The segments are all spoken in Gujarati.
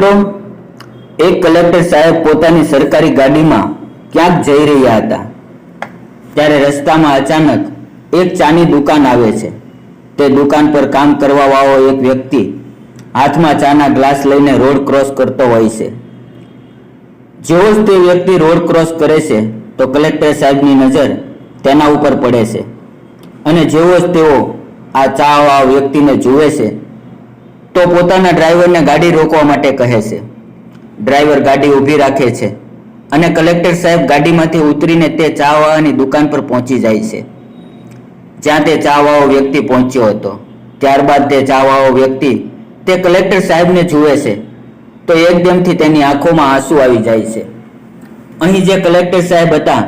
મિત્રો, એક કલેક્ટર સાહેબ પોતાની સરકારી ગાડીમાં ક્યાંક જઈ રહ્યા હતા. ત્યારે રસ્તામાં અચાનક એક ચાની દુકાન આવે છે. તે દુકાન પર કામ કરવાવાળો એક વ્યક્તિ હાથમાં ચાના ગ્લાસ લઈને રોડ ક્રોસ કરતો હોય છે. જેવો જ તે વ્યક્તિ રોડ ક્રોસ કરે છે, તો કલેક્ટર સાહેબની નજર તેના ઉપર પડે છે. અને જેવો જ તેઓ આ ચાવાળા વ્યક્તિને જુએ છે તો પોતાના ડ્રાઈવરને ગાડી રોકવા માટે કહે છે. ડ્રાઈવર ગાડી ઊભી રાખે છે અને કલેક્ટર સાહેબ ગાડીમાંથી ઉતરીને તે ચાવાળાની દુકાન પર પહોંચી જાય છે. જ્યાં તે ચાવાળો વ્યક્તિ પહોંચ્યો હતો. ત્યારબાદ તે ચાવાળો વ્યક્તિ તે કલેક્ટર સાહેબને જુએ છે. તો એકદમથી તેની આંખોમાં આંસુ આવી જાય છે. અહીં જે કલેક્ટર સાહેબ હતા,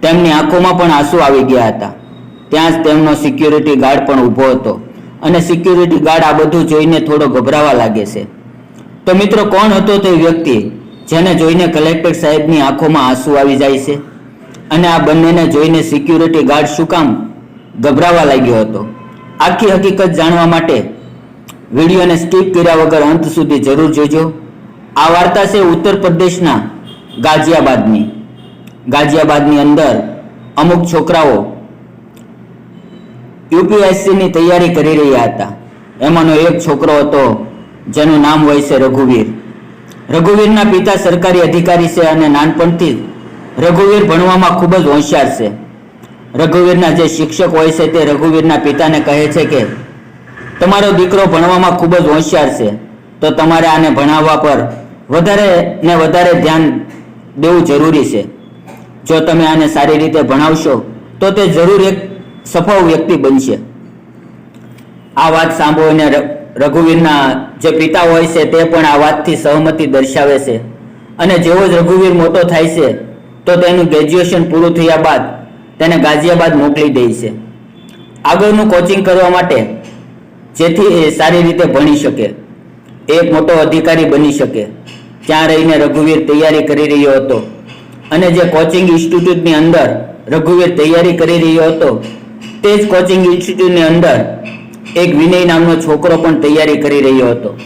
તેમની આંખોમાં પણ આંસુ આવી ગયા હતા. ત્યાં જ તેમનો સિક્યુરિટી ગાર્ડ પણ ઊભો હતો. અને સિક્યુરિટી ગાર્ડ આ બધું જોઈને થોડો ગભરાવા લાગે છે. તો મિત્રો, કોણ હતો તે વ્યક્તિ જેને જોઈને કલેક્ટર સાહેબની આંખોમાં આંસુ આવી જાય છે? અને આ બંનેને જોઈને સિક્યુરિટી ગાર્ડ શું કામ ગભરાવા લાગ્યો હતો? આખી હકીકત જાણવા માટે વિડીયોને સ્કીપ કર્યા વગર અંત સુધી જરૂર જોજો. આ વાર્તા છે ઉત્તર પ્રદેશના ગાઝિયાબાદની. ગાઝિયાબાદની અંદર અમુક છોકરાઓ યુપીએસસીની તૈયારી કરી રહ્યા હતા. એમાંનો એક છોકરો હતો, જેનું નામ હોય છે રઘુવીર. રઘુવીરના પિતા સરકારી અધિકારી છે અને નાનપણથી રઘુવીર ભણવામાં ખૂબ જ હોશિયાર છે. રઘુવીરના જે શિક્ષક હોય છે તે રઘુવીરના પિતાને કહે છે કે, તમારો દીકરો ભણવામાં ખૂબ જ હોશિયાર છે. તો તમારે આને ભણાવવા પર વધારે ને વધારે ધ્યાન દેવું જરૂરી છે. જો તમે આને સારી રીતે ભણાવશો, તો તે જરૂર એક સફળ વ્યક્તિ બનશે. આ વાત સાંભળીને રઘુવીરના જે પિતા હોય છે તે પણ આ વાતથી સહમતિ દર્શાવે છે. અને જેવો જ રઘુવીર મોટો થાય છે, તો તેનું ગ્રેજ્યુએશન પૂરું થયા બાદ તેને ગાઝિયાબાદ મોકલી દે છે. આગળનું કોચિંગ કરવા માટે જેથી એ સારી રીતે ભણી શકે. એક મોટો અધિકારી બની શકે. ત્યાં રહીને રઘુવીર તૈયારી કરી રહ્યો હતો. અને જે કોચિંગ ઇન્સ્ટિટ્યૂટની અંદર રઘુવીર તૈયારી કરી રહ્યો હતો તે જ કોચિંગ ઇન્સ્ટિટ્યૂટની અંદર એક વિનય નામનો છોકરો પણ તૈયારી કરી રહ્યો હતો.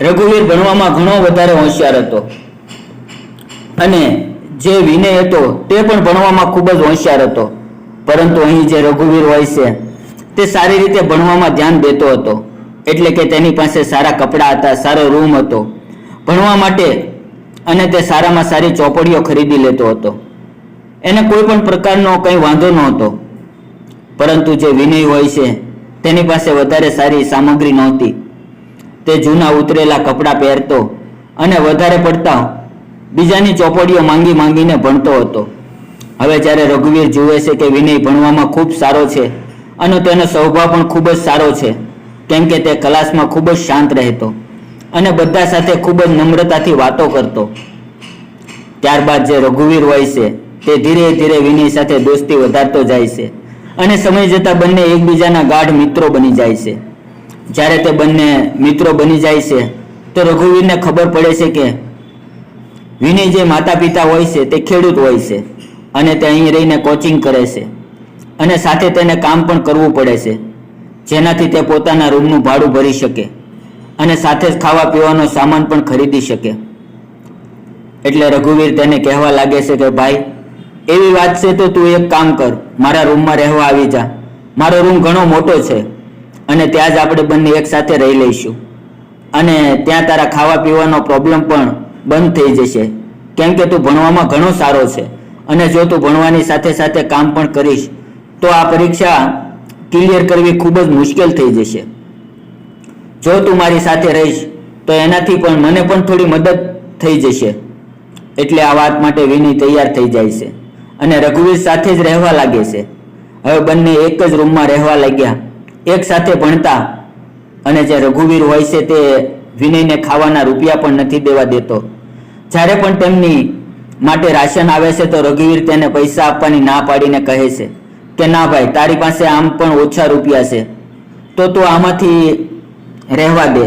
રઘુવીર ભણવામાં ઘણો વધારે હોશિયાર હતો. અને જે વિનય હતો તે પણ ભણવામાં ખૂબ જ હોશિયાર હતો. પરંતુ અહીં જે રઘુવીર હોય છે, તે સારી રીતે ભણવામાં ધ્યાન દેતો હતો. એટલે કે તેની પાસે સારા કપડાં હતા, સારો રૂમ હતો. ભણવા માટે અને તે સારામાં સારી ચોપડીઓ ખરીદી લેતો હતો. એને કોઈ પણ પ્રકારનો કંઈ વાંધો નહોતો. પરંતુ જે વિનય હોય છે, તેની પાસે વધારે સારી સામગ્રી નહોતી. તે જૂના ઉતરેલા કપડાં પહેરતો અને વધારે પડતા બીજાની ચોપડીઓ માંગી માંગીને ભણતો હતો. હવે જ્યારે રઘુવીર જુએ છે કે વિનય ભણવામાં ખૂબ સારો છે અને તેનો સ્વભાવ પણ ખૂબ જ સારો છે, કેમ કે તે ક્લાસમાં ખૂબ જ શાંત રહેતો અને બધા સાથે ખૂબ જ નમ્રતાથી વાતો કરતો. ત્યારબાદ જે રઘુવીર હોય છે, તે ધીરે ધીરે વિનય સાથે દોસ્તી વધારતો જાય છે. અને સમય જતાં બંને એકબીજાના ગાઢ મિત્રો બની જાય છે. જ્યારે તે બંને મિત્રો બની જાય છે, તો રઘુવીરને ખબર પડે છે કે વિની જે માતા પિતા હોય છે, તે ખેડૂત હોય છે અને તે અહીં રહીને કોચિંગ કરે છે અને સાથે તેને કામ પણ કરવું પડે છે, જેનાથી તે પોતાના રૂમનું ભાડું ભરી શકે અને સાથે જ ખાવા પીવાનો સામાન પણ ખરીદી શકે. એટલે રઘુવીર તેને કહેવા લાગે છે કે ભાઈ એવી વાત છે તો તું એક કામ કર, મારા રૂમમાં રહેવા આવી જા. મારો રૂમ ઘણો મોટો છે અને ત્યાં જ આપણે બંને એક સાથે રહી લઈશું. અને ત્યાં તારા ખાવા પીવાનો પ્રોબ્લેમ પણ બંધ થઈ જશે. કેમ કે તું ભણવામાં ઘણો સારો છે અને જો તું ભણવાની સાથે સાથે કામ પણ કરીશ, તો આ પરીક્ષા ક્લિયર કરવી ખૂબ જ મુશ્કેલ થઈ જશે. જો તું મારી સાથે રહીશ, તો એનાથી પણ મને પણ થોડી મદદ થઈ જશે. એટલે આ વાત માટે વિની તૈયાર થઈ જાય છે. અને રઘુવીર સાથે જ રહેવા લાગે છે. હવે બંને એક જ રૂમમાં રહેવા લાગ્યા. એક સાથે ભણતા અને જે રઘુવીર હોય છે તે વિનયને ખાવાના રૂપિયા પણ નથી દેવા દેતો. જ્યારે પણ તેમની માટે રાશન આવે છે તો રઘુવીર તેને પૈસા આપવાની ના પાડીને કહે છે કે, ના ભાઈ, તારી પાસે આમ પણ ઓછા રૂપિયા છે. તો તું આમાંથી રહેવા દે.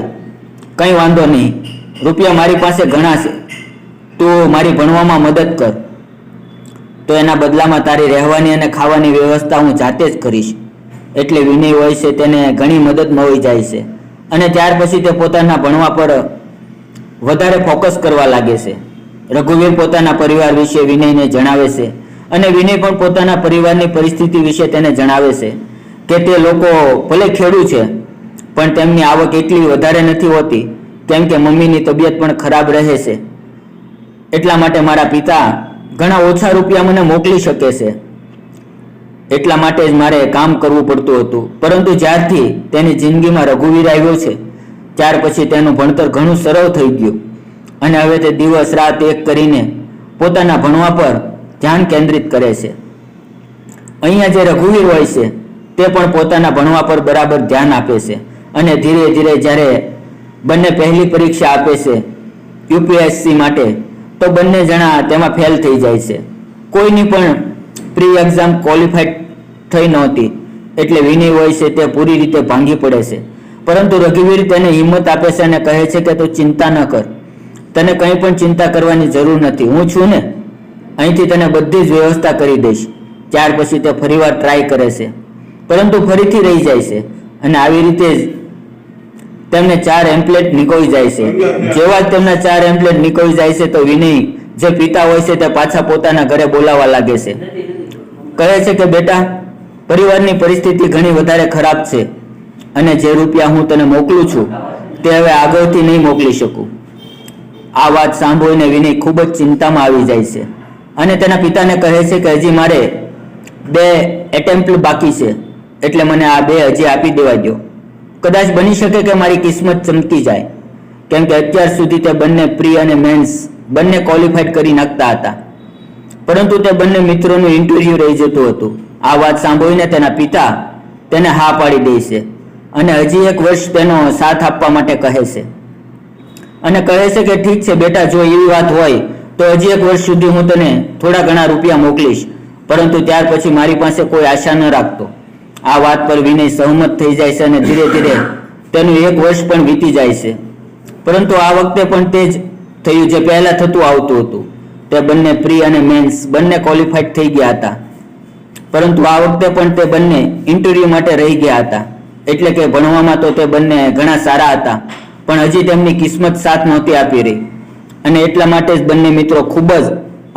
કંઈ વાંધો નહીં. રૂપિયા મારી પાસે ઘણા છે. તું મારી ભણવામાં મદદ કર. તો એના બદલામાં તારી રહેવાની અને ખાવાની વ્યવસ્થા હું જાતે જ કરીશ. એટલે વિનય હોય છે તેને ઘણી મદદ મળી જાય છે. અને ત્યાર પછી તે પોતાના ભણવા પર વધારે ફોકસ કરવા લાગે છે. રઘુવીર પોતાના પરિવાર વિશે વિનયને જણાવે છે અને વિનય પણ પોતાના પરિવારની પરિસ્થિતિ વિશે તેને જણાવે છે કે તે લોકો ભલે ખેડૂ છે, પણ તેમની આવક એટલી વધારે નથી હોતી કેમ કે મમ્મીની તબિયત પણ ખરાબ રહે છે. એટલા માટે મારા પિતા ઘણા ઓછા રૂપિયા મને મોકલી શકે છે. એટલા માટે જ મારે કામ કરવું પડતું હતું. પરંતુ જ્યારથી તેની જિંદગીમાં રઘુવીર આવ્યો છે, ત્યાર પછી તેનું ભણતર ઘણું સરળ થઈ ગયું. અને હવે તે દિવસ રાત એક કરીને પોતાના ભણવા પર ધ્યાન કેન્દ્રિત કરે છે. અહીંયા જે રઘુવીર હોય છે, તે પણ પોતાના ભણવા પર બરાબર ધ્યાન આપે છે. અને ધીરે ધીરે જ્યારે બંને પહેલી પરીક્ષા આપે છે, યુપીએસસી માટે તો બંને જણા તેમાં ફેલ થઈ જાય છે. કોઈની પણ પ્રી એક્ઝામ ક્વોલિફાઈડ થઈ નહોતી, એટલે વિનય હોય છે તે પૂરી રીતે ભાંગી પડે છે. પરંતુ રઘુવીર તેને હિંમત આપે છે અને કહે છે કે તું ચિંતા ન કર. તને કંઈ પણ ચિંતા કરવાની જરૂર નથી. હું છું ને, અહીંથી તને બધી જ વ્યવસ્થા કરી દઈશ. ત્યાર પછી તે ફરીવાર ટ્રાય કરે છે. પરંતુ ફરીથી રહી જાય છે. અને આવી રીતે જ તેમને ચાર એમ્પલેટ નીકળી જાય છે. જેવા જ તેમના ચાર એમ્પલેટ નીકળી જાય છે તો વિનય, જે પિતા હોય છે તે પાછા પોતાના ઘરે બોલાવા લાગે છે. કહે છે કે, બેટા, પરિવારની પરિસ્થિતિ ઘણી વધારે ખરાબ છે અને જે રૂપિયા હું તને મોકલું છું, તે હવે આગળથી નહીં મોકલી શકું. આ વાત સાંભળીને વિનય ખૂબ જ ચિંતામાં આવી જાય છે. અને તેના પિતાને કહે છે કે, હજી મારે બે એટેમ્પ્ટ બાકી છે, એટલે મને આ બે હજી આપી દેવા દો કદાચ બની શકે કે મારી કિસ્મત ચમકી જાય. કેમ કે અત્યાર સુધી તે બંને પ્રી અને મેન્સ બંને ક્વોલિફાઈડ કરી નાખતા હતા. પરંતુ તે બંને મિત્રોનું ઇન્ટરવ્યુ રહી જતું હતું. આ વાત સાંભળીને તેના પિતા તેને હા પાડી દે છે અને હજી એક વર્ષ તેનો સાથ આપવા માટે કહે છે. અને કહે છે કે ઠીક છે બેટા, જો એવી વાત હોય, તો હજી એક વર્ષ સુધી હું તને થોડા ઘણા રૂપિયા મોકલીશ. પરંતુ ત્યાર પછી મારી પાસે કોઈ આશા ન રાખતો. આ વાત પર વિનય સહમત થઈ જાય છે અને ધીરે ધીરે તેનું એક વર્ષ પણ વીતી જાય છે. પરંતુ આ વખતે પણ તે જ થયું જે પહેલા થતું આવતું હતું. તે બંને પ્રી અને મેન્સ બંને ક્વોલિફાઈડ થઈ ગયા હતા. પરંતુ આ વખતે પણ તે બંને ઇન્ટરવ્યુ માટે રહી ગયા હતા. એટલે કે ભણવામાં તો તે બંને ઘણા સારા હતા, પણ હજી તેમની કિસ્મત સાથ નહોતી આપી રહી. અને એટલા માટે જ બંને મિત્રો ખૂબ જ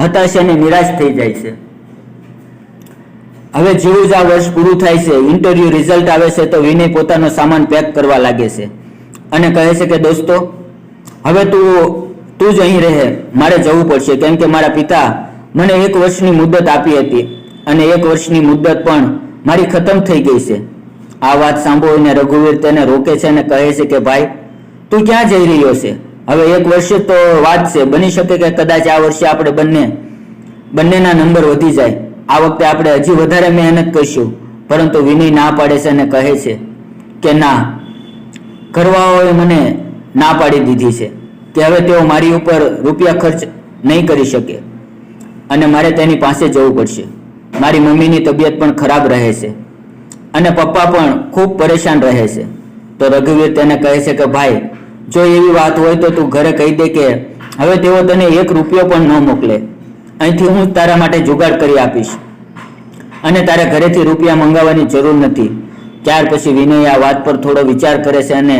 હતાશ અને નિરાશ થઈ જાય છે. હવે જેવું જ આ વર્ષ પૂરું થાય છે. ઇન્ટરવ્યુ રિઝલ્ટ આવે છે તો વિનય પોતાનો સામાન પેક કરવા લાગે છે. અને કહે છે કે, દોસ્તો, હવે તું તું જ અહીં રહે. મારે જવું પડશે. કેમ કે મારા પિતા મને એક વર્ષની મુદત આપી હતી અને એક વર્ષની મુદત પણ મારી ખતમ થઈ ગઈ છે. આ વાત સાંભળીને રઘુવીર તેને રોકે છે અને કહે છે કે, ભાઈ, તું ક્યાં જઈ રહ્યો છે? હવે એક વર્ષે તો વાત છે. બની શકે કે કદાચ આ વર્ષે આપણે બંને, બંનેના નંબર વધી જાય. આ વખતે આપણે હજી વધારે મહેનત કરશું. પરંતુ વિનય ના પાડે છે અને કહે છે કે ના, ઘરવાળાઓએ મને ના પાડી દીધી છે કે હવે તેઓ મારી ઉપર રૂપિયા ખર્ચ નહીં કરી શકે અને મારે તેની પાસે જવું પડશે. મારી મમ્મીની તબિયત પણ ખરાબ રહે છે અને પપ્પા પણ ખૂબ પરેશાન રહે છે. તો રઘુવીર તેને કહે છે કે ભાઈ, જો એવી વાત હોય તો તું ઘરે કહી દે કે હવે તેઓ તને એક રૂપિયો પણ ન મોકલે. અહીંથી હું તારા માટે જુગાડ કરી આપીશ. અને તારે ઘરેથી રૂપિયા મંગાવવાની જરૂર નથી. ત્યાર પછી વિનય આ વાત પર થોડો વિચાર કરે છે અને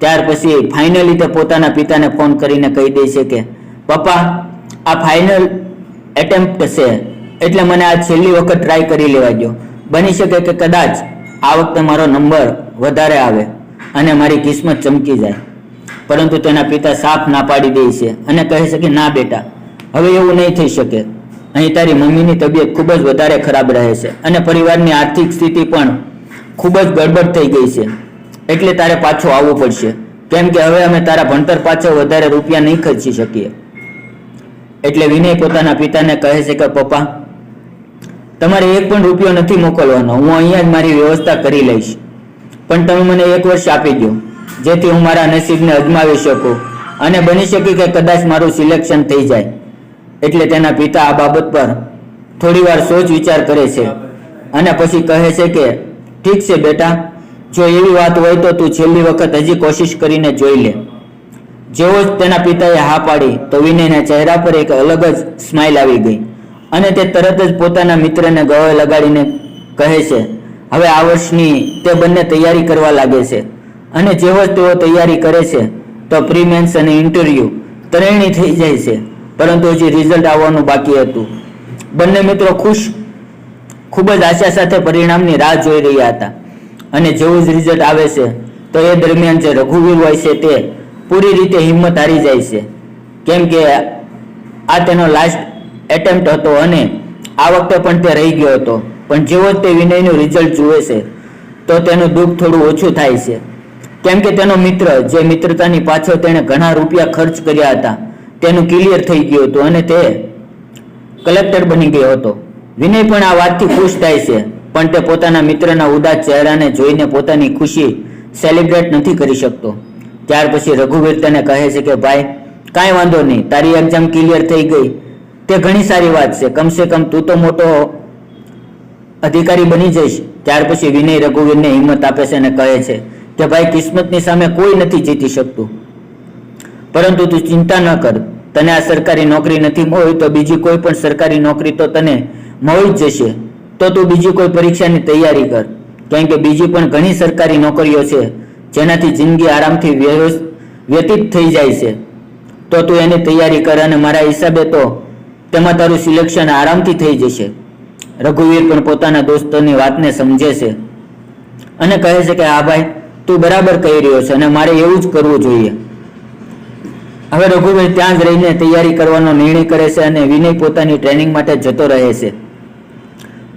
ત્યાર પછી ફાઇનલી તે પોતાના પિતાને ફોન કરીને કહી દે છે કે, પપ્પા, આ ફાઇનલ એટેમ્પ્ટ છે. એટલે મને આ છેલ્લી વખત ટ્રાય કરી લેવા દો બની શકે કે કદાચ આ વખતે મારો નંબર વધારે આવે અને મારી કિસ્મત ચમકી જાય. પરંતુ તેના પિતા સાફ ના પાડી દે છે અને કહે છે કે, ના બેટા હવે એવું નહીં થઈ શકે. અહીં તારી મમ્મીની તબિયત ખૂબ જ વધારે ખરાબ રહે છે અને પરિવારની આર્થિક સ્થિતિ પણ ખૂબ જ ગડબડ થઈ ગઈ છે. એટલે તારે પાછું આવવું પડશે. કેમ કે હવે અમે તારા ભણતર પાછળ વધારે રૂપિયા નહીં ખર્ચી શકીએ. એટલે વિનય પોતાના પિતાને કહે છે કે, પપ્પા, તમારે એક પણ રૂપિયો નથી મોકલવાનો. હું અહીંયા જ મારી વ્યવસ્થા કરી લઈશ. પણ તમે મને એક વર્ષ આપી દો જેથી હું મારા નસીબને અજમાવી શકું. અને બની શકે કે કદાચ મારું સિલેક્શન થઈ જાય. એટલે તેના પિતા આ બાબત પર થોડીવાર સોચ વિચાર કરે છે. અને પછી કહે છે કે, ઠીક છે બેટા, જો એવી વાત હોય તો તું છેલ્લી વખત હજી કોશિશ કરીને જોઈ લે. જેવો જ તેના પિતાએ હા પાડી, તો વિનયના ચહેરા પર એક અલગ જ સ્માઇલ આવી ગઈ. અને તે તરત જ પોતાના મિત્રને ગળે લગાડીને કહે છે, હવે આ વર્ષની તે બંને તૈયારી કરવા લાગે છે. અને જેવો જ તેઓ તૈયારી કરે છે, તો પ્રીમેન્સ અને ઇન્ટરવ્યુ ત્રણેય થઈ જાય છે. પરંતુ હજી રિઝલ્ટ આવવાનું બાકી હતું. બંને મિત્રો ખુશ, ખૂબ જ આશા સાથે પરિણામની રાહ જોઈ રહ્યા હતા. અને જેવું જ રિઝલ્ટ આવે છે, તો એ દરમિયાન જે રઘુવીર હોય છે તે પૂરી રીતે હિંમત હારી જાય છે. કેમ કે આ તેનો લાસ્ટ એટેમ્પ્ટ હતો અને આ વખતે પણ તે રહી ગયો હતો. પણ જેવો જ તે વિનયનું રિઝલ્ટ જુએ છે, તો તેનું દુઃખ થોડું ઓછું થાય છે. કેમ કે તેનો મિત્ર, જે મિત્રતાની પાછળ તેણે ઘણા રૂપિયા ખર્ચ કર્યા હતા. તેનું ક્લિયર થઈ ગયું હતું અને તે કલેક્ટર બની ગયો હતો. વિનય પણ આ વાતથી ખુશ થાય છે, પણ તે પોતાના મિત્રના ઉદાસ ચહેરાને જોઈને પોતાની ખુશી સેલિબ્રેટ નથી કરી શકતો. ત્યાર પછી રઘુવીર તેને કહે છે કે, ભાઈ, કાંઈ વાંધો નહીં, તારી એક્ઝામ ક્લિયર થઈ ગઈ. તે ઘણી સારી વાત છે, કમસે કમ તું તો મોટો અધિકારી બની જઈશ. ત્યાર પછી વિનય રઘુવીરને હિંમત આપે છે અને કહે છે કે, ભાઈ, કિસ્મતની સામે કોઈ નથી જીતી શકતું. પરંતુ તું ચિંતા ન કર. તને આ સરકારી નોકરી નથી મળી, તો બીજી કોઈ પણ સરકારી નોકરી તો તને મળી જ જશે. તો તું બીજી કોઈ પરીક્ષાની તૈયારી કર. કેમ કે બીજી પણ ઘણી સરકારી નોકરીઓ છે, જેનાથી જિંદગી આરામથી વ્યતીત થઈ જાય છે. તો તું એની તૈયારી કર અને મારા હિસાબે તો તેમાં તારું સિલેક્શન આરામથી થઈ જશે. રઘુવીર પણ પોતાના દોસ્તોની વાતને સમજે છે અને કહે છે કે, હા ભાઈ, તું બરાબર કહી રહ્યો છે અને મારે એવું જ કરવું જોઈએ. હવે રઘુવીર ત્યાં જ રહીને તૈયારી કરવાનો નિર્ણય કરે છે અને વિનય પોતાની ટ્રેનિંગ માટે જતો રહે છે.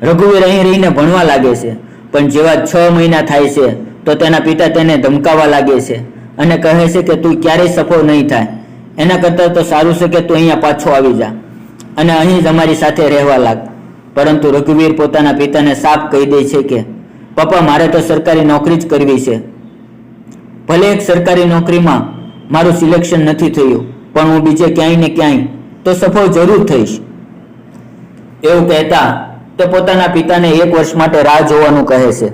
રઘુવીર અહીં રહીને ભણવા લાગે છે, પણ જેવા છ મહિના થાય છે, તો તેના પિતા તેને ધમકાવા લાગે છે અને કહે છે કે તું ક્યારેય સફળ નહીં થાય. એના કરતાં તો સારું છે કે તું અહીંયા પાછો આવી જા અને અહીં જ અમારી સાથે રહેવા લાગ. પરંતુ રઘુવીર પોતાના પિતાને સાફ કહી દે છે કે, પપ્પા, મારે તો સરકારી નોકરી જ કરવી છે. ભલે એક સરકારી નોકરીમાં મારું સિલેક્શન નથી થયું, પણ હું બીજે ક્યાંય ને ક્યાંય તો સફળ જરૂર થઈશ. એવું કહેતા તે પોતાના પિતાને એક વર્ષ માટે રાહ જોવાનું કહે છે.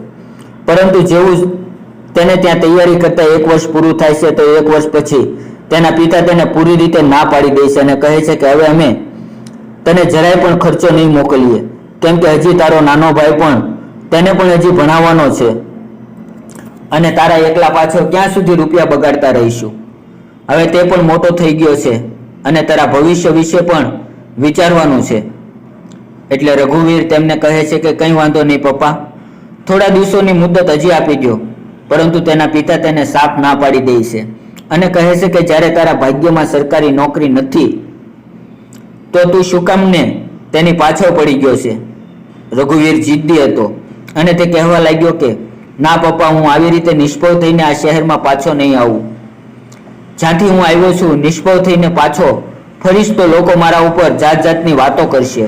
પરંતુ જેવું તેને ત્યાં તૈયારી કરતા એક વર્ષ પૂરું થાય છે, તો એક વર્ષ પછી તેના પિતા તેને પૂરી રીતે ના પાડી દે છે અને કહે છે કે હવે અમે તને જરાય પણ ખર્ચો નહીં મોકલીએ. કેમ કે હજી તારો નાનો ભાઈ પણ તેને પણ હજી ભણાવવાનો છે. અને તારા એકલા પાછળ ક્યાં સુધી રૂપિયા બગાડતા રહીશું? હવે તે પણ મોટો થઈ ગયો છે અને તારા ભવિષ્ય વિશે પણ વિચારવાનું છે. એટલે રઘુવીર તેમને કહે છે કે કંઈ વાંધો નહીં પપ્પા. થોડા દિવસોની મુદત હજી આપી દો પરંતુ તેના પિતા તેને સાફ ના પાડી દે છે અને કહે છે કે જ્યારે તારા ભાગ્યમાં સરકારી નોકરી નથી, તો તું શું કામને તેની પાછળ પડી ગયો છે? રઘુવીર જિદ્દી હતો અને તે કહેવા લાગ્યો કે, ના પપ્પા, હું આવી રીતે નિષ્ફળ થઈને આ શહેરમાં પાછો નહીં આવું. જ્યાંથી હું આવ્યો છું, નિષ્ફળ થઈને પાછો, ફરીશ તો લોકો મારા ઉપર જાત જાતની વાતો કરશે.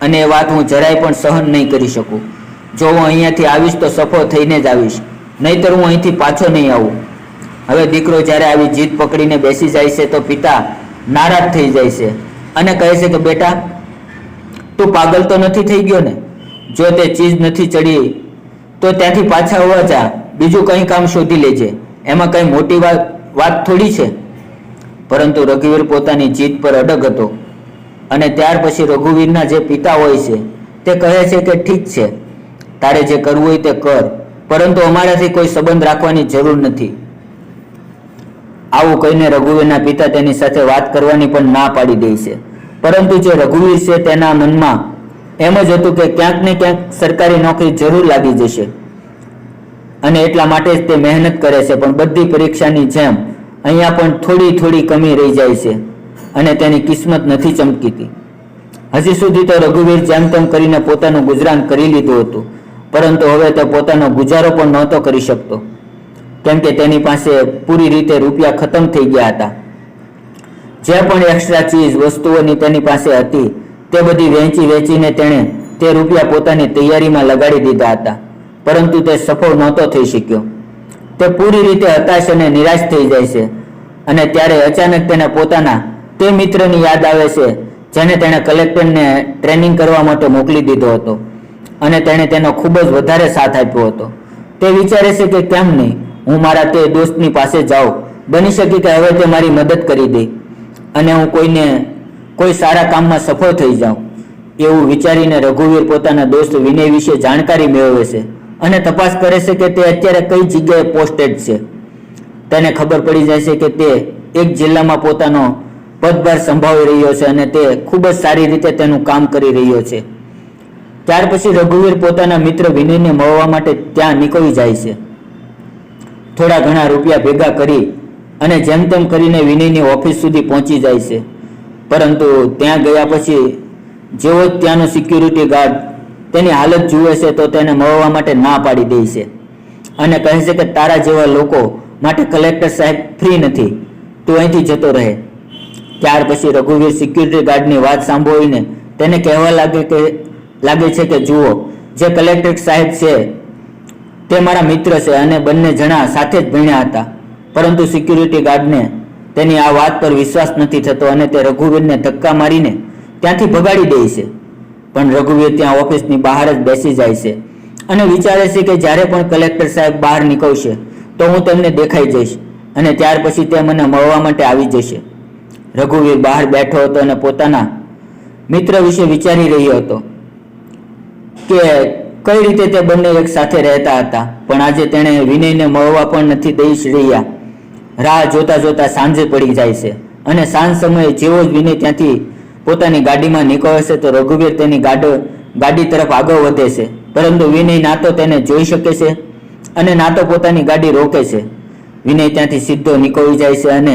અને એ વાત હું જરાય પણ સહન નહીં કરી શકું. જો હું અહીંયાથી આવીશ તો સફળ થઈને જ આવીશ. નહીતર હું અહીંથી પાછો નહીં આવું. હવે દીકરો જ્યારે આવી જીદ પકડીને બેસી જાય છે તો પિતા નારાજ થઈ જાય છે અને કહે છે કે, બેટા, તું પાગલ તો નથી થઈ ગયો ને? જો તે ચીજ નથી ચડી, તો ત્યાંથી પાછા આવવા જા. બીજું કંઈ કામ શોધી લેજે. એમાં કંઈ મોટી વાત વાત થોડી છે. પરંતુ રઘુવીર પોતાની જીદ પર અડગ હતો અને ત્યાર પછી રઘુવીરના જે પિતા હોય છે, તે કહે છે કે ઠીક છે, તારે જે કરવું હોય તે કર, પરંતુ અમારાથી કોઈ સંબંધ રાખવાની જરૂર નથી. આવું કહીને રઘુવીરના પિતા તેની સાથે વાત કરવાની પણ ના પાડી દે છે. પરંતુ જે રઘુવીર છે તેના મનમાં એમ જ હતું કે ક્યાંક ને ક્યાંક સરકારી નોકરી જરૂર લાગી જશે. અને એટલા માટે જ તે મહેનત કરે છે. પણ બધી પરીક્ષાની જેમ અહીંયા પણ થોડી થોડી કમી રહી જાય છે અને તેની કિસ્મત નથી ચમકીતી. હજી સુધી તો રઘુવીર જેમ તેમ કરીને પોતાનું ગુજરાન કરી લીધું હતું, પરંતુ હવે તે પોતાનો ગુજારો પણ નહોતો કરી શકતો. કેમ કે તેની પાસે પૂરી રીતે રૂપિયા ખતમ થઈ ગયા હતા. જે પણ એક્સ્ટ્રા ચીજ વસ્તુઓની તેની પાસે હતી, તે બધી વેચી વેચીને તેણે તે રૂપિયા પોતાની તૈયારીમાં લગાડી દીધા હતા. પરંતુ તે સફળ નહોતો થઈ શક્યો. તે પૂરી રીતે હતાશ અને નિરાશ થઈ જાય છે અને ત્યારે અચાનક તેને પોતાના તે મિત્રની યાદ આવે છે જેને તેણે કલેક્ટરને ટ્રેનિંગ કરવા માટે મોકલી દીધો હતો અને તેણે તેનો ખૂબ જ વધારે સાથ આપ્યો હતો. તે વિચારે છે કે કેમ નહીં, હું મારા તે દોસ્તની પાસે જાઉં, બની શકે કે હવે તે મારી મદદ કરી દે અને હું કોઈને, કોઈ સારા કામમાં સફળ થઈ જાઉં, એવું વિચારીને રઘુવીર પોતાના દોસ્ત વિનય વિશે જાણકારી મેળવે છે. અને તપાસ કરે છે કે તે અત્યારે કઈ જગ્યાએ પોસ્ટેડ છે. તેને ખબર પડી જાય છે કે તે એક જિલ્લામાં પોતાનો પદભાર સંભાળી રહ્યો છે અને તે ખૂબ જ સારી રીતે તેનું કામ કરી રહ્યો છે. ત્યાર પછી રઘુવીર પોતાના મિત્ર વિનયને મળવા માટે ત્યાં નીકળી જાય છે. થોડા ઘણા રૂપિયા ભેગા કરી અને જેમ તેમ કરીને વિનયની ઓફિસ સુધી પહોંચી જાય છે. પરંતુ ત્યાં ગયા પછી જેવો ત્યાંનો સિક્યુરિટી ગાર્ડ તેની હાલત જુએ છે તો તેને મળવા માટે ના પાડી દે છે. અને કહે છે કે તારા જેવા લોકો માટે કલેક્ટર સાહેબ ફ્રી નથી. તું અહીંથી જતો રહે. ત્યાર પછી રઘુવીર સિક્યુરિટી ગાર્ડની વાત સાંભળીને તેને કહેવા લાગે કે, લાગે છે કે જુઓ, જે કલેક્ટર સાહેબ છે, તે મારા મિત્ર છે અને બંને જણા સાથે જ ભણ્યા હતા. પરંતુ સિક્યુરિટી ગાર્ડને તેની આ વાત પર વિશ્વાસ નથી થતો અને તે રઘુવીરને ધક્કા મારીને ત્યાંથી ભગાડી દે છે. પણ રઘુવીર ત્યાં ઓફિસની બહાર જ બેસી જાય છે. અને વિચારે છે કે જ્યારે પણ કલેક્ટર સાહેબ બહાર નીકળશે, તો હું તેમને દેખાઈ જઈશ અને ત્યાર પછી તે મને મળવા માટે આવી જશે. રઘુવીર બહાર બેઠો હતો અને પોતાના મિત્ર વિશે વિચારી રહ્યો હતો કે કઈ રીતે તે બંને એક સાથે રહેતા હતા, પણ આજે તેણે વિનયને મળવા પણ નથી દઈ રહ્યા. રાહ જોતા જોતા સાંજે પડી જાય છે અને સાંજ સમયે જેવો જ વિનય ત્યાંથી પોતાની ગાડીમાં નીકળે છે તો રઘુવીર તેની ગાડો તરફ આગળ વધે છે. પરંતુ વિનય ના તો તેને જોઈ શકે છે અને ના તો પોતાની ગાડી રોકે છે. વિનય ત્યાંથી સીધો નીકળી જાય છે અને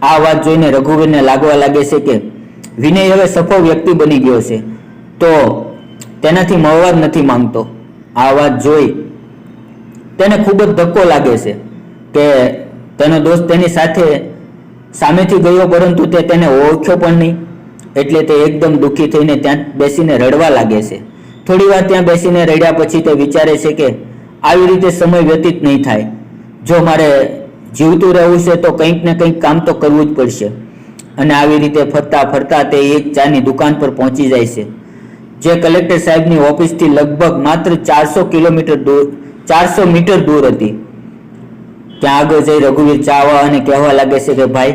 આ વાત જોઈને રઘુવીરને લાગવા લાગે છે કે વિનય હવે સફળ વ્યક્તિ બની ગયો છે. તો તેનાથી મળવા જ નથી માંગતો. આ વાત જોઈ તેને ખૂબ જ ધક્કો લાગે છે કે તેનો દોસ્ત તેની સાથે સામેથી ગયો પરંતુ તે તેને ઓળખ્યો પણ નહીં. એટલે તે એકદમ દુઃખી થઈને ત્યાં બેસીને રડવા લાગે છે. થોડી વાર ત્યાં બેસીને રડ્યા પછી તે વિચારે છે કે આવી રીતે સમય વ્યતીત નહીં થાય. જો મારે જીવતું રહેવું છે તો કંઈક ને કંઈક કામ તો કરવું જ પડશે. અને આવી રીતે ફરતા ફરતા તે એક ચાની દુકાન પર પહોંચી જાય છે. જે કલેક્ટર સાહેબની ઓફિસથી લગભગ માત્ર ચારસો કિલોમીટર દૂર, ચારસો મીટર દૂર હતી. ત્યાં આગળ જઈ રઘુવીર ચાવા અને કહેવા લાગે છે કે ભાઈ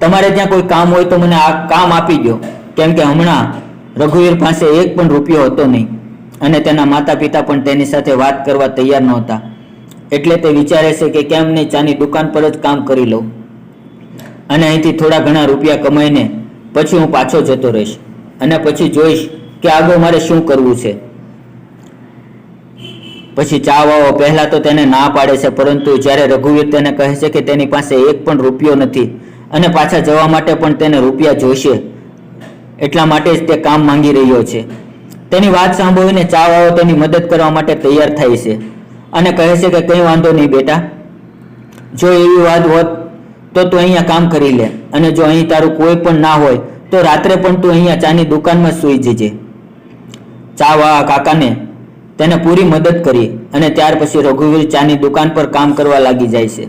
તમારે ત્યાં કોઈ કામ હોય તો મને આ કામ આપી દો કેમ કે હમણાં રઘુવીર પાસે એક પણ રૂપિયો હતો નહીં. અને તેના માતા પિતા પણ તેની સાથે વાત કરવા તૈયાર નહોતા. એટલે તે વિચારે છે કે કેમ નહીં ચાની દુકાન પર જ કામ કરી લઉં. અને અહીંથી થોડા ઘણા રૂપિયા કમાઈને પછી હું પાછો જતો રહીશ. અને પછી જોઈશ કે આગળ મારે શું કરવું છે. પછી ચા વાવો પહેલા તો તેને ના પાડે છે, પરંતુ જ્યારે રઘુવીર તેને કહે છે કે તેની પાસે એક પણ રૂપિયો નથી અને પાછા જવા માટે પણ તેને રૂપિયા જોઈશે એટલા માટે જ તે કામ માંગી રહ્યો છે. તેની વાત સાંભળીને ચા વાળો તેની મદદ કરવા માટે તૈયાર થાય છે. અને કહે છે કે કંઈ વાંધો નહીં બેટા. જો એવી વાત હોત તો તું અહીંયા કામ કરી લે. અને જો અહીં તારું કોઈ પણ ના હોય તો રાત્રે પણ તું અહીંયા ચાની દુકાનમાં સૂઈ જજે. ચા વાળા કાકાને તેને પૂરી મદદ કરી અને ત્યાર પછી રઘુવીર ચાની દુકાન પર કામ કરવા લાગી જાય છે.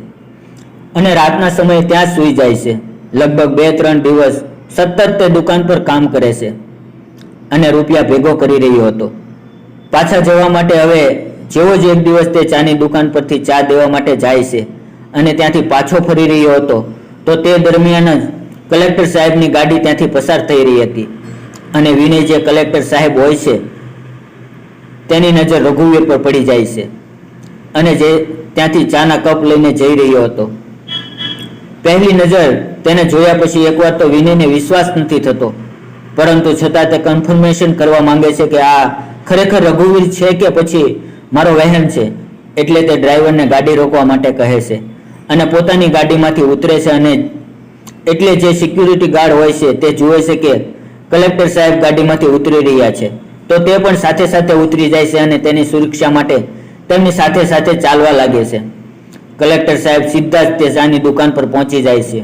અને રાતના સમયે ત્યાં સૂઈ જાય છે. લગભગ બે, ત્રણ દિવસ સતત તે દુકાન પર કામ કરે છે અને રૂપિયા ભેગો કરી રહ્યો હતો. પાછા જવા માટે હવે જેવો જ એક દિવસ તે ચાની દુકાન પરથી ચા દેવા માટે જાય છે અને ત્યાંથી પાછો ફરી રહ્યો હતો, તો તે દરમિયાન જ કલેક્ટર સાહેબની ગાડી ત્યાંથી પસાર થઈ રહી હતી અને વિનય જે કલેક્ટર સાહેબ હોય છે તેની નજર રઘુવીર પર પડી જાય છે અને જે ત્યાંથી ચાના કપ લઈને જઈ રહ્યો હતો. પહેલી નજર તેને જોયા પછી એકવાર તો વિનયને વિશ્વાસ નથી થતો. પરંતુ છતાં તે કન્ફર્મેશન કરવા માંગે છે કે આ ખરેખર રઘુવીર છે કે પછી મારો વહેમ છે, એટલે તે ડ્રાઈવરને ગાડી રોકવા માટે કહે છે અને પોતાની ગાડીમાંથી ઉતરે છે અને એટલે જે સિક્યુરિટી ગાર્ડ હોય છે તે જુએ છે કે કલેક્ટર સાહેબ ગાડીમાંથી ઉતરી રહ્યા છે. તો તે પણ સાથે સાથે ઉતરી જાય છે અને તેની સુરક્ષા માટે તેમની સાથે સાથે ચાલવા લાગે છે. કલેક્ટર સાહેબ સીધા જ તે શાની દુકાન પર પહોંચી જાય છે.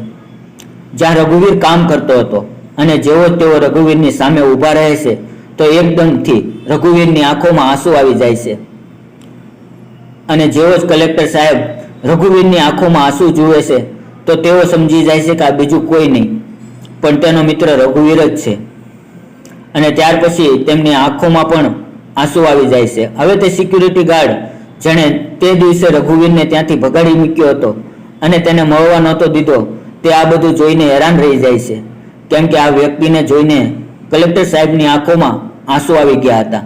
જ્યાં રઘુવીર કામ કરતો હતો અને જેવો તેઓ રઘુવીરની સામે ઊભા રહે છે, તો એકદમથી રઘુવીરની આંખોમાં આંસુ આવી જાય છે. અને જેવો જ કલેક્ટર સાહેબ રઘુવીરની આંખોમાં આંસુ જુએ છે, તો તેઓ સમજી જાય છે કે આ બીજું કોઈ નહીં, પણ તેનો મિત્ર રઘુવીર જ છે. અને ત્યાર પછી તેમની આંખોમાં પણ આંસુ આવી જાય છે. હવે તે સિક્યુરિટી ગાર્ડ જેણે તે દિવસે રઘુવીરને ત્યાંથી ભગાડી મૂક્યો હતો અને તેને મળવા નહોતો દીધો. તે આ બધું જોઈને હેરાન રહી જાય છે. કેમ કે આ વ્યક્તિને જોઈને કલેક્ટર સાહેબની આંખોમાં આંસુ આવી ગયા હતા.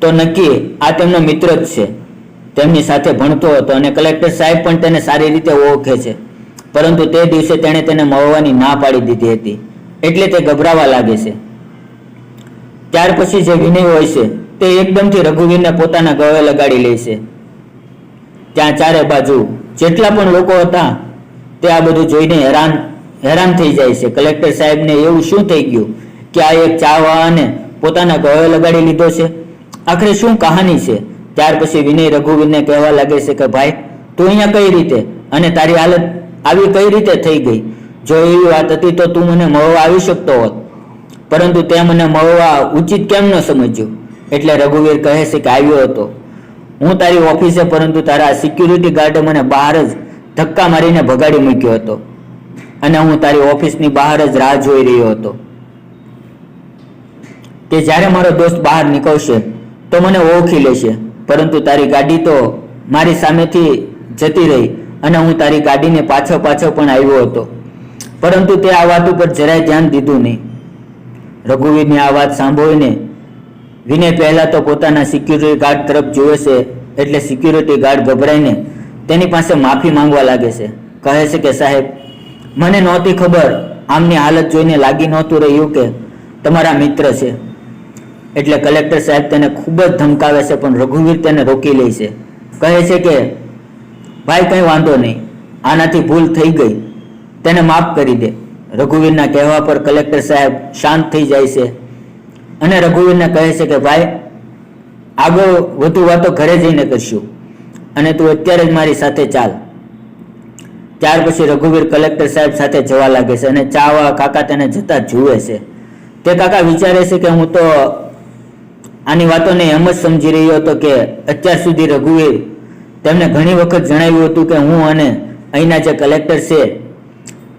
તો નક્કી આ તેમનો મિત્ર જ છે. તેમની સાથે ભણતો હતો અને કલેક્ટર સાહેબ પણ તેને સારી રીતે ઓળખે છે. પરંતુ તે દિવસે તેણે તેને મળવાની ના પાડી દીધી હતી. એટલે તે ગભરાવા લાગે છે. ત્યાર પછી જે વિનય હોય છે તે એકદમથી રઘુવીરને પોતાના ગળે લગાડી લે છે. ત્યાં ચારે બાજુ જેટલા પણ લોકો હતા, તે આ બધું જોઈને હેરાન હેરાન થઈ જાય છે. કલેક્ટર સાહેબને એવું શું થઈ ગયું કે આ એક ચા વાળાને પોતાના ગળે લગાડી લીધો છે? આખરે શું કહાની છે? ત્યાર પછી વિનય રઘુવીરને કહેવા લાગે છે કે ભાઈ, તું અહીંયા કઈ રીતે? અને તારી હાલત આવી કઈ રીતે થઈ ગઈ? જો એવી વાત હતી તો તું મને મળવા આવી શકતો હોત. પરંતુ તે મને મળવા ઉચિત કેમ ન સમજ્યું? એટલે રઘુવીર કહે છે કે આવ્યો હતો. હું તારી ઓફિસે, પરંતુ તારા સિક્યુરિટી ગાર્ડે મને બહાર જ ધક્કા મારીને ભગાડી મૂક્યો હતો. અને હું તારી ઓફિસની બહાર જ રાહ જોઈ રહ્યો હતો. કે જ્યારે મારો દોસ્ત બહાર નીકળશે, તો મને ઓળખી લેશે, પરંતુ તારી ગાડી તો મારી સામેથી જતી રહી અને હું તારી ગાડીને પાછો પાછો પણ આવ્યો હતો. પરંતુ તે આ વાત ઉપર જરાય ધ્યાન દીધું નહીં. રઘુવીરની આ વાત સાંભળીને વિનય પહેલા તો પોતાના સિક્યુરિટી ગાર્ડ તરફ જુએ છે, એટલે સિક્યુરિટી ગાર્ડ ગભરાઈને તેની પાસે માફી માંગવા લાગે છે. કહે છે કે, સાહેબ, મને નહોતી ખબર, આમની હાલત જોઈને લાગી નહોતું રહ્યું કે તમારા મિત્ર છે. એટલે કલેક્ટર સાહેબ તેને ખૂબ જ ધમકાવે છે, પણ રઘુવીર તેને રોકી લે છે. કહે છે કે, ભાઈ, કંઈ વાંધો નહીં, આનાથી ભૂલ થઈ ગઈ, તેને માફ કરી દે. રઘુવીરના કહેવા પર કલેક્ટર સાહેબ શાંત થઈ જાય છે. અને રઘુવીરને કહે છે કે, ભાઈ, આગળ વધુ વાતો ઘરે જઈને કરશું અને તું અત્યારે જ મારી સાથે ચાલ. ત્યાર પછી રઘુવીર કલેક્ટર સાહેબ સાથે જવા લાગે છે અને ચાવા કાકા તેને જતા જુએ છે. તે કાકા વિચારે છે કે, હું તો આની વાતોને એમ જ સમજી રહ્યો હતો કે અત્યાર સુધી રઘુવીર તેમને ઘણી વખત જણાવ્યું હતું કે, હું અને અહીંના જે કલેક્ટર છે,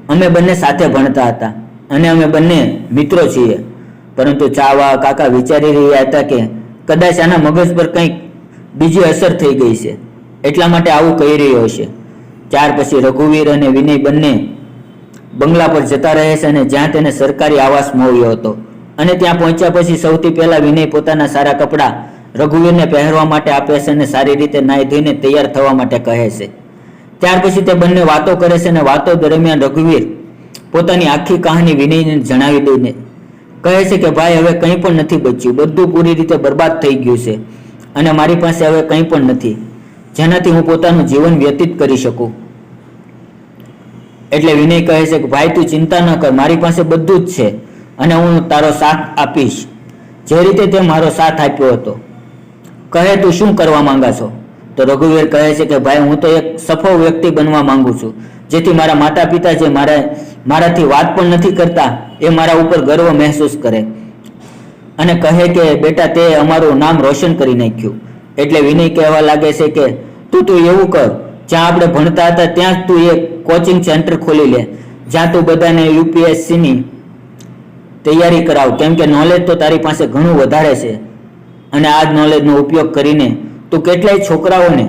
અમે બંને સાથે ભણતા હતા અને અમે બંને મિત્રો છીએ. પરંતુ ચાવા કાકા વિચારી રહ્યા હતા કે કદાચ આના મગજ પર કંઈક બીજી અસર થઈ ગઈ છે. એટલા માટે આવું કહી રહ્યો હશે ત્યાર પછી રઘુવીર અને વિનય બંને બંગલા પર જતા રહે છે અને જ્યાં તેને સરકારી આવાસ મળ્યો હતો. અને ત્યાં પહોંચ્યા પછી સૌથી પહેલા વિનય પોતાના સારા કપડાં રઘુવીરને પહેરવા માટે આપે છે અને સારી રીતે નાહી ધોઈને તૈયાર થવા માટે કહે છે. ત્યાર પછી તે બંને વાતો કરે છે અને વાતો દરમિયાન રઘુવીર પોતાની આખી કહાની વિનયને જણાવી દઈને કહે છે કે ભાઈ, હવે કંઈ પણ નથી બચ્યું. બધું પૂરી રીતે બરબાદ થઈ ગયું છે. અને મારી પાસે હવે કંઈ પણ નથી. જેનાથી હું પોતાનું જીવન વ્યતીત કરી શકું. એટલે વિનય કહે છે કે ભાઈ, તું ચિંતા ન કર. મારી પાસે બધું જ છે અને હું તારો સાથ આપીશ. જે રીતે તે મારો સાથ આપ્યો હતો. કહે, તું શું કરવા માંગા છો? તો રઘુવીર કહે છે કે, ભાઈ, હું તો એક સફળ વ્યક્તિ બનવા માંગુ છું. જેથી મારા માતા પિતા જે મારા, મારાથી વાત પણ નથી કરતા, એ મારા ઉપર ગર્વ મહેસૂસ કરે. અને કહે કે, બેટા, તે અમારું નામ રોશન કરી નાખ્યું. એટલે વિનય કહેવા લાગે છે કે, તું તું એવું કર, જ્યાં આપણે ભણતા હતા, ત્યાં જ તું એક કોચિંગ સેન્ટર ખોલી લે. જ્યાં તું બધાને યુપીએસસીની તૈયારી કરાવ. કેમ કે નોલેજ તો તારી પાસે ઘણું વધારે છે. અને આ જ નોલેજનો ઉપયોગ કરીને તું કેટલાય છોકરાઓને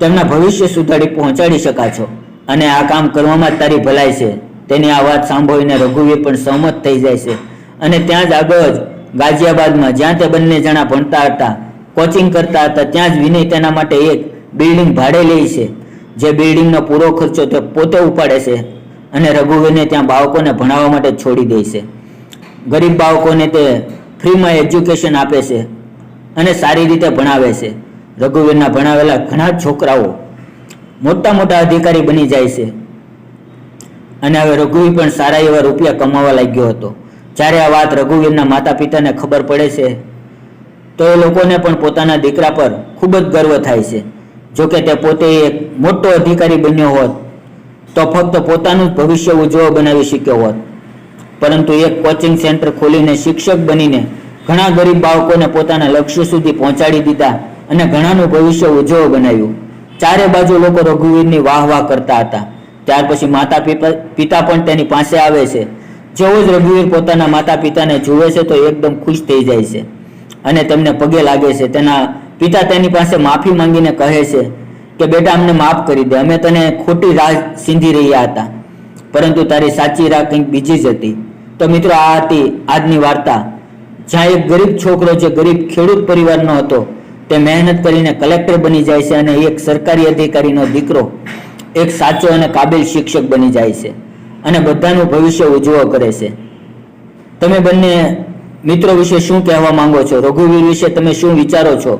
તેમના ભવિષ્ય સુધારી પહોંચાડી શકાશો અને આ કામ કરવામાં તારી ભલાઈ છે. તેની આ વાત સાંભળીને રઘુવીર પણ સહમત થઈ જાય છે. અને ત્યાં જ આગળ જ ગાઝિયાબાદમાં જ્યાં તે બંને જણા ભણતા હતા કોચિંગ કરતા હતા, ત્યાં જ વિનય તેના માટે એક બિલ્ડિંગ ભાડે લે છે. જે બિલ્ડિંગનો પૂરો ખર્ચો તે પોતે ઉપાડે છે અને રઘુવીરને ત્યાં બાળકોને ભણાવવા માટે છોડી દે છે. ગરીબ બાળકોને તે ફ્રીમાં એજ્યુકેશન આપે છે. અને સારી રીતે ભણાવે છે. રઘુવીરના ભણાવેલા ઘણા છોકરાઓ મોટા મોટા અધિકારી બની જાય છે. અને હવે રઘુવીર પણ સારા એવા રૂપિયા કમાવા લાગ્યો હતો. જ્યારે આ વાત રઘુવીરના માતા પિતાને ખબર પડે છે, તો એ લોકોને પણ પોતાના દીકરા પર ખૂબ જ ગર્વ થાય છે. જોકે તે પોતે એક મોટો અધિકારી બન્યો હોત, તો ફક્ત પોતાનું જ ભવિષ્ય ઉજ્જવળ બનાવી શક્યો હોત. પરંતુ એક કોચિંગ સેન્ટર ખોલીને શિક્ષક બનીને ઘણા ગરીબ બાળકોને પોતાના લક્ષ્ય સુધી પહોંચાડી દીધા અને ઘણાનું ભવિષ્ય ઉજ્જવળ બનાવ્યું. ચારે બાજુ લોકો રઘુવીરની વાહ વાહ કરતા હતા. ત્યાર પછી માતા પિતા પણ તેની પાસે આવે છે. જેવો જ રઘુવીર પોતાના માતા પિતાને જુએ છે તો એકદમ ખુશ થઈ જાય છે. અને તેમને પગે લાગે છે. તેના પિતા તેની પાસે માફી માંગીને કહે છે કે, બેટા, અમને માફ કરી દે. અમે તને ખોટી રાહ સીંધી રહ્યા હતા. પરંતુ તારી સાચી રાહ કંઈક બીજી જ હતી. તો મિત્રો, આ હતી આજની વાર્તા. જ્યાં એક ગરીબ છોકરો જે ગરીબ ખેડૂત પરિવારનો હતો, તે મહેનત કરીને કલેક્ટર બની જાય છે અને એક સરકારી અધિકારીનો દીકરો એક સાચો અને કાબિલ શિક્ષક બની જાય છે અને બધાનું ભવિષ્ય ઉજવો કરે છે. તમે બંને મિત્રો વિશે શું કહેવા માંગો છો? રઘુવીર વિશે તમે શું વિચારો છો?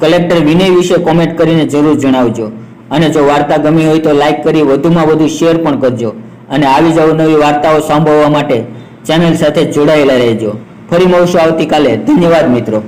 કલેક્ટર વિનય વિશે કોમેન્ટ કરીને જરૂર જણાવજો. અને જો વાર્તા ગમી હોય તો લાઇક કરી વધુમાં વધુ શેર પણ કરજો. અને આવી જ અવનવી વાર્તાઓ સાંભળવા માટે ચેનલ સાથે જોડાયેલા રહેજો. ફરી મળશું આવતીકાલે. ધન્યવાદ મિત્રો.